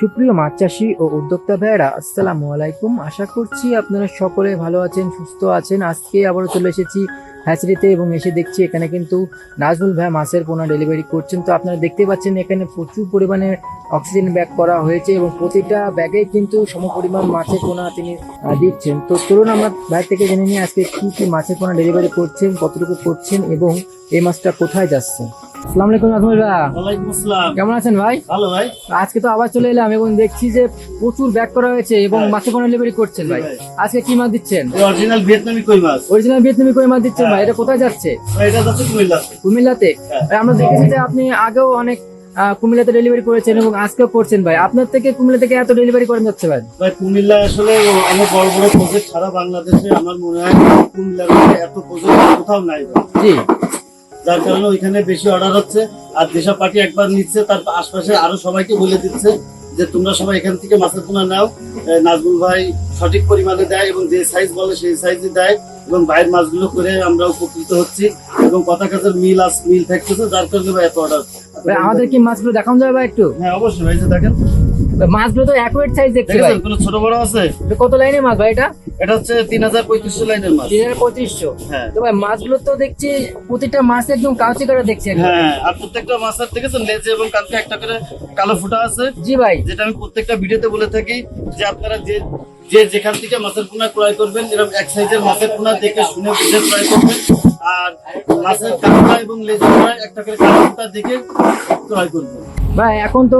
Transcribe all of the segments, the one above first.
সুপ্রিয় মাছ চাষি ও উদ্যোক্তা ভাইয়েরা, আসসালামু আলাইকুম। আশা করছি আপনারা সকলে ভালো আছেন, সুস্থ আছেন। আজকে আবারও চলে এসেছি হ্যাচারিতে এবং এসে দেখছি এখানে কিন্তু নাজমুল ভাই মাছের পোনা ডেলিভারি করছেন। তো আপনারা দেখতে পাচ্ছেন এখানে প্রচুর পরিমাণে অক্সিজেন ব্যাগ করা হয়েছে এবং প্রতিটা ব্যাগে কিন্তু সমপরিমাণ মাছের পোনা তিনি দিচ্ছেন। তো চলুন আমরা ভাই থেকে জেনে নিই আজকে কি কি মাছের পোনা ডেলিভারি করছেন, কতটুকু করছেন এবং এই মাছটা কোথায় যাচ্ছে। আসসালামু আলাইকুম ভাই। ওয়ালাইকুম আসসালাম। কেমন আছেন ভাই? ভালো ভাই। আজকে তো আবার চলে এলাম এবং দেখছি যে প্রচুর ব্যাক করা হয়েছে এবং হ্যাঁ। মাছের পোনা ডেলিভারি করছেন ভাই। ভাই। আজকে কি মাছ দিচ্ছেন? অরিজিনাল ভিয়েতনামি কই মাছ। অরিজিনাল ভিয়েতনামি কই মাছ দিচ্ছেন ভাই হ্যাঁ। এটা কোথায় যাচ্ছে? এটা যাচ্ছে কুমিল্লাতে। কুমিল্লাতে? হ্যাঁ। আমরা দেখেছি যে আপনি আগেও অনেক কুমিল্লাতে ডেলিভারি করেছেন এবং আজকেও করছেন ভাই। আপনার থেকে কুমিল্লা থেকে এত ডেলিভারি করেন যাচ্ছে ভাই? ভাই কুমিল্লা আসলে অনেক বড় বড় প্রজেক্ট সারা বাংলাদেশে। আমার মনে হয় কুমিল্লার এত প্রজেক্ট কোথাও নাই। জি। যার কারণে ওইখানে বেশি অর্ডার হচ্ছে। আর যেসব পার্টি একবার নিচ্ছে তার আশপাশে আরও সবাইকে বলে দিচ্ছে যে তোমরা সবাই এখান থেকে মাছের পোনা নাও। নাজমুল ভাই সঠিক পরিমাণে দেয় এবং যে সাইজ বলে সেই সাইজে দেয় এবং বাইরের মাছগুলো করে আমরা উপকৃত হচ্ছি এবং কথা কাজের মিল আস মিল থাকতেছে যার কারণে ভাই এত অর্ডার আমাদের কি মাছগুলো দেখানো যাবে ভাই একটু? হ্যাঁ অবশ্যই ভাই দেখেন। মাছগুলো তো অ্যাকুরেট সাইজ ভাই। কোনো ছোট বড় আছে? কত লাইনে মাছ ভাই এটা? এটা হচ্ছে তিন হাজার পঁয়ত্রিশশো লাইনের মাছ। তিন হাজার পঁয়ত্রিশশো? হ্যাঁ। তো ভাই মাছগুলো তো দেখছি প্রতিটা মাছ একদম কাউচি করে দেখছি হ্যাঁ আর প্রত্যেকটা মাছের দেখেছেন লেজে এবং কালকে একটা করে কালো ফুটা আছে। জি ভাই। যেটা আমি প্রত্যেকটা ভিডিওতে বলে থাকি যে আপনারা যে যে যেখান থেকে মাছের পোনা ক্রয় করবেন এরকম এক সাইজের মাছের পোনা দেখে শুনে বুঝে ক্রয় করবেন। আর মাছের কাঁটা এবং লেজের একটা করে কালো ফুটা দেখে ক্রয় করবেন। ভাই এখন তো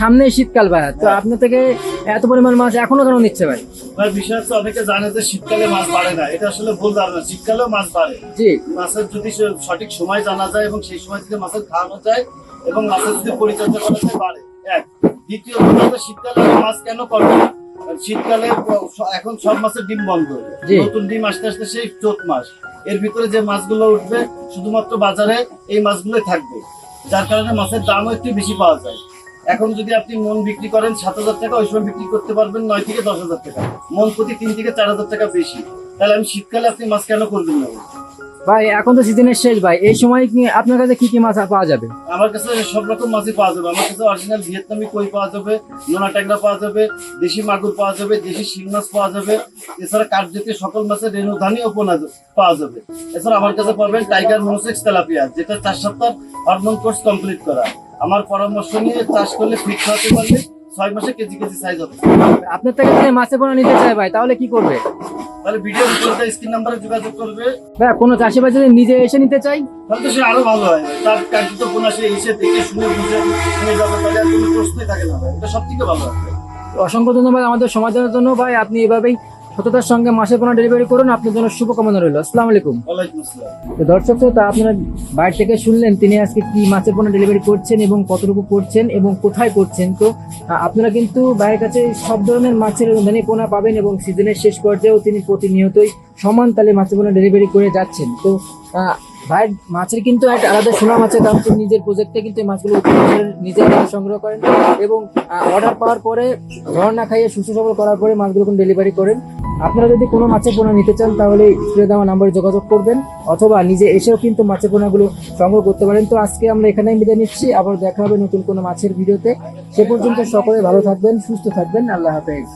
সামনে শীতকাল ভাই তো আপনার থেকে এত পরিমাণ মাছ এখনও কেন নিচ্ছে ভাই? ভাই বিষয় হচ্ছে অনেকে জানে যে শীতকালে মাছ বাড়ে না এটা আসলে ভুল ধারণা শীতকালেও মাছ বাড়ে। জি। মাছের যদি সঠিক সময় জানা যায় এবং সেই সময় যদি মাছের খাওয়ানো যায় এবং মাছের যদি পরিচর্যা করা যায় বাড়ে। এক। দ্বিতীয় কথা শীতকালে মাছ কেন করব না? শীতকালে এখন সব মাছের ডিম বন্ধ। নতুন ডিম আসতে আসতে সেই চোদ্দ মাস এর ভিতরে যে মাছগুলো উঠবে শুধুমাত্র বাজারে এই মাছগুলোই থাকবে। যার কারণে মাছের দামও একটু বেশি পাওয়া যায়। এখন যদি আপনি মন বিক্রি করেন সাত হাজার টাকা, ওই সময় বিক্রি করতে পারবেন নয় থেকে দশ হাজার টাকা। মন প্রতি তিন থেকে চার হাজার টাকা বেশি। তাহলে আমি শীতকালে আপনি মাছ কেন করবেন না? ভাই এখন তো সিজনের শেষ ভাই। এই সময় কি আপনার কাছে কি কি মাছ পাওয়া যাবে? আমার কাছে সব রকম মাছই পাওয়া যাবে। আমার কাছে অরিজিনাল ভিয়েতনামি কই পাওয়া যাবে নোনা ট্যাংরা পাওয়া যাবে দেশি মাগুর পাওয়া যাবে দেশি শিং মাছ পাওয়া যাবে। এছাড়া কাঠ জাতীয় সকল মাছের রেণুধানি ও পোনা পাওয়া যাবে। এছাড়া আমার কাছে পাবেন টাইগার মোনোসেক্স তেলাপিয়া যেটা চার সপ্তাহ হরমোন কোর্স কমপ্লিট করা। আমার পরামর্শ নিয়ে চাষ করলে ফিট খাওয়াতে পারলে ছয় মাসে কেজি কেজি সাইজ হবে। আপনার থেকে মাছের পোনা নিতে চাই ভাই তাহলে কি করবে? তাহলে ভিডিও স্ক্রিন নাম্বারে যোগাযোগ করবে। ভাই কোনো চাষি ভাই যদি নিজে এসে নিতে চাই? তাহলে তো সে আরও ভালো হয়। তার কোন আসে এসে দেখে শুনে বুঝে শুনে যাবে তাহলে আর কোনো প্রশ্নই থাকে না ভাই। এটা সব থেকে ভালো হয়। অসংখ্য ধন্যবাদ আমাদের সমাজের জন্য। ভাই আপনি এভাবেই সততার সঙ্গে মাছের পোনা ডেলিভারি করুন আপনার জন্য শুভকামনা রইল। আসসালামু আলাইকুম। তো দর্শক শ্রোতা আপনারা বাইরে থেকে শুনলেন তিনি আজকে কি মাছের পোনা ডেলিভারি করছেন এবং কতটুকু করছেন এবং কোথায় করছেন। তো আপনারা কিন্তু বাইরের কাছে সব ধরনের মাছের মানে পোনা পাবেন এবং সিজনের শেষ পর্যায়েও তিনি প্রতিনিয়তই সমান তালে মাছের পোনা ডেলিভারি করে যাচ্ছেন। তো ভাইয়ের মাছের কিন্তু একটা আলাদা সুনাম আছে কারণ তিনি নিজের প্রজেক্টে কিন্তু মাছগুলো নিজে সংগ্রহ করেন। এবং অর্ডার পাওয়ার পরে ঝড় না খাইয়ে সুস্থ সবল করার পরে মাছগুলো ডেলিভারি করেন। আপনারা যদি কোনো মাছের পোনা নিতে চান, তাহলে স্ক্রিনে দেওয়া নাম্বারে যোগাযোগ করবেন, অথবা নিজে এসেও কিন্তু মাছের পোনাগুলো সংগ্রহ করতে পারেন। তো আজকে আমরা এখানেই মিলে নিচ্ছি। আবার দেখা হবে নতুন কোনো মাছের ভিডিওতে। সে পর্যন্ত সকলে ভালো থাকবেন, সুস্থ থাকবেন। আল্লাহ হাফেজ।